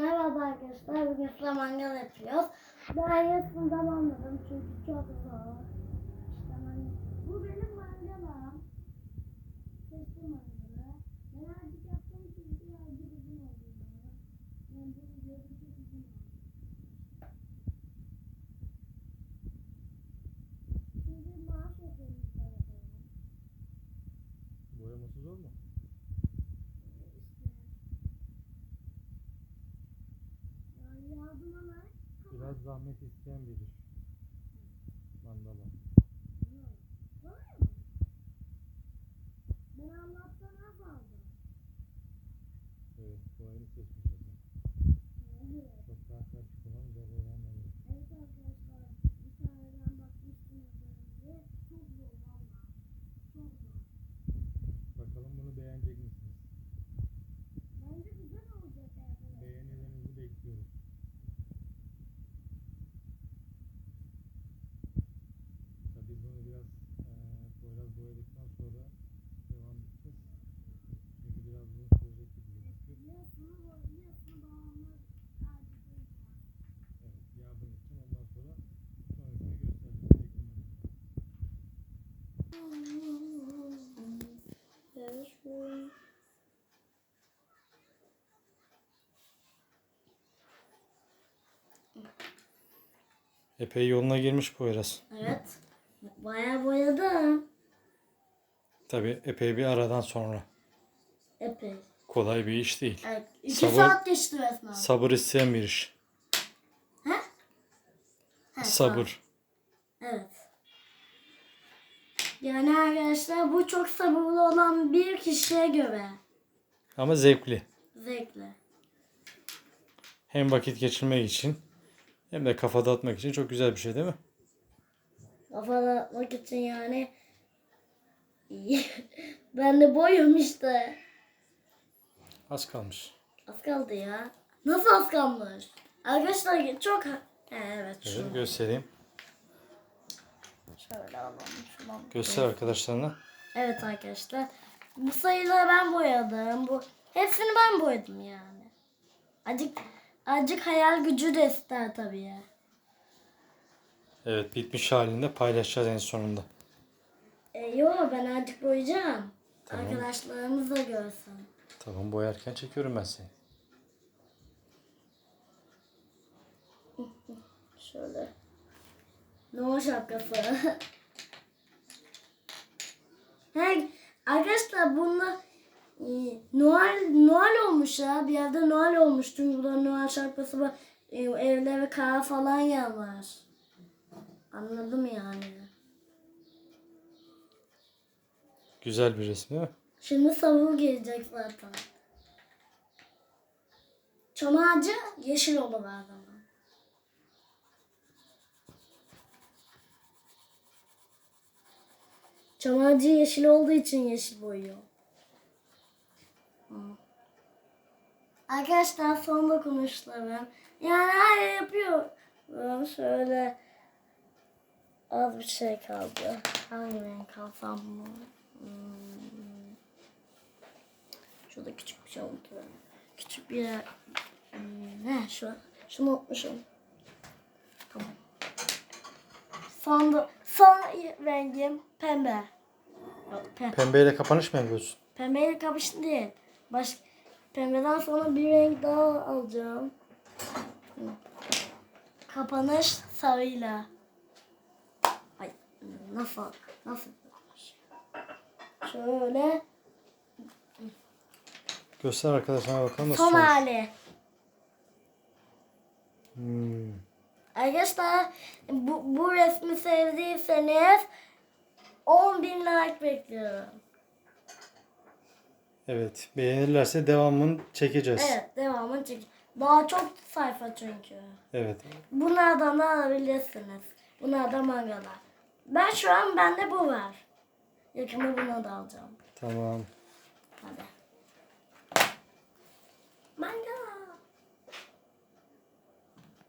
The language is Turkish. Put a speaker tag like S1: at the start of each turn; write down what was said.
S1: Merhaba arkadaşlar. Bugün size mangal yapıyoruz. Ben yarısını tamamladım çünkü çok zor. İşte man- Bu benim mangalım. Seçtim mangalı. Ben azıcık yaptım çünkü azıcık uzun oldu. Ben bunu gördüm çok uzun oldu. Şimdi maaş yapıyoruz arabaya.
S2: Boyaması zor mu?
S1: İşte. Ya yardım ama
S2: Biraz zahmet isteyen bir iş. Mandala.
S1: Ben Allah'tan az aldım.
S2: Evet, boyayı seçmeyeceğiz.
S1: Evet.
S2: Çok daha pratik olan güzel öğrenmeli.
S1: Evet arkadaşlar, bir tane ben bakmıştım az önce. Çok zor valla. Çok zor.
S2: Bakalım bunu beğenecek misiniz?
S1: Bence güzel olacak arkadaşlar.
S2: Beğenilerinizi bekliyoruz. Tabii biz bunu biraz eee Poyraz boyadıktan sonra devam edeceğiz. Çünkü biraz uzun sürecek gibi gözüküyor.
S1: Biliyorsunuz o biliyorsunuz babamın acısı.
S2: Evet, yardım edeceğim. Ondan sonra sonrasını göstereceğiz. Eklemedim.
S1: Evet şu.
S2: Epey yoluna girmiş Poyraz.
S1: Evet. Bayağı boyadım.
S2: Tabii epey bir aradan sonra.
S1: Epey.
S2: Kolay bir iş değil.
S1: Evet. İki
S2: Sabır-
S1: saat geçti resmen.
S2: Sabır isteyen bir iş.
S1: Ha,
S2: Sabır.
S1: Evet. Yani arkadaşlar bu çok sabırlı olan bir kişiye göre
S2: Ama zevkli.
S1: zevkli.
S2: Hem vakit geçirmek için hem de kafa dağıtmak için çok güzel bir şey değil mi?
S1: Kafa dağıtmak için yani ben de boyum işte.
S2: Az kalmış.
S1: Az kaldı ya. Nasıl az kalmış? Arkadaşlar çok... Evet
S2: Evet, göstereyim.
S1: Şöyle alalım. Şuradan.
S2: Göster arkadaşlarına.
S1: Evet arkadaşlar. Bu sayıları ben boyadım. Bu hepsini ben boyadım yani. Azıcık azıcık hayal gücü de ister tabii ya.
S2: Evet bitmiş halinde paylaşacağız en sonunda.
S1: E, yo ben azıcık boyayacağım.
S2: Tamam.
S1: Arkadaşlarımız da görsün.
S2: Tamam boyarken çekiyorum ben seni.
S1: Şöyle. Noel şapkası. He, arkadaşlar bunlar e, Noel Noel olmuş ya. Bir yerde Noel olmuş. Çünkü burada Noel şapkası var. E, evlere kar falan yağmış. Anladım yani.
S2: Güzel bir resim değil mi?
S1: Şimdi savur gelecek zaten. Çam ağacı yeşil olur her zaman. Çam ağacı yeşil olduğu için yeşil boyuyor. Arkadaşlar son dokunuşlarım. Yani her yapıyorum. Şöyle az bir şey kaldı. Hangi renk alsam mı? Hmm. Şurada küçük bir şey unutuyorum. Küçük bir yer. Hmm, şu? Şunu unutmuşum. Tamam. Son, son rengim pembe. Pembe.
S2: Pembeyle kapanış mı yapıyorsun?
S1: Pembeyle kapıştı değil. Baş, pembeden sonra bir renk daha alacağım. Kapanış sarıyla. Ay nasıl nasıl Şöyle
S2: Göster arkadaşlarına bakalım nasıl
S1: son hali. Arkadaşlar bu, bu resmi sevdiyseniz 10 bin like bekliyorum.
S2: Evet beğenirlerse devamını çekeceğiz.
S1: Evet devamını çek. Daha çok sayfa çünkü.
S2: Evet.
S1: Bunlardan da alabilirsiniz. Bunlardan mangalar. Ben şu an bende bu var. Yakında bunu da alacağım.
S2: Tamam.
S1: Hadi.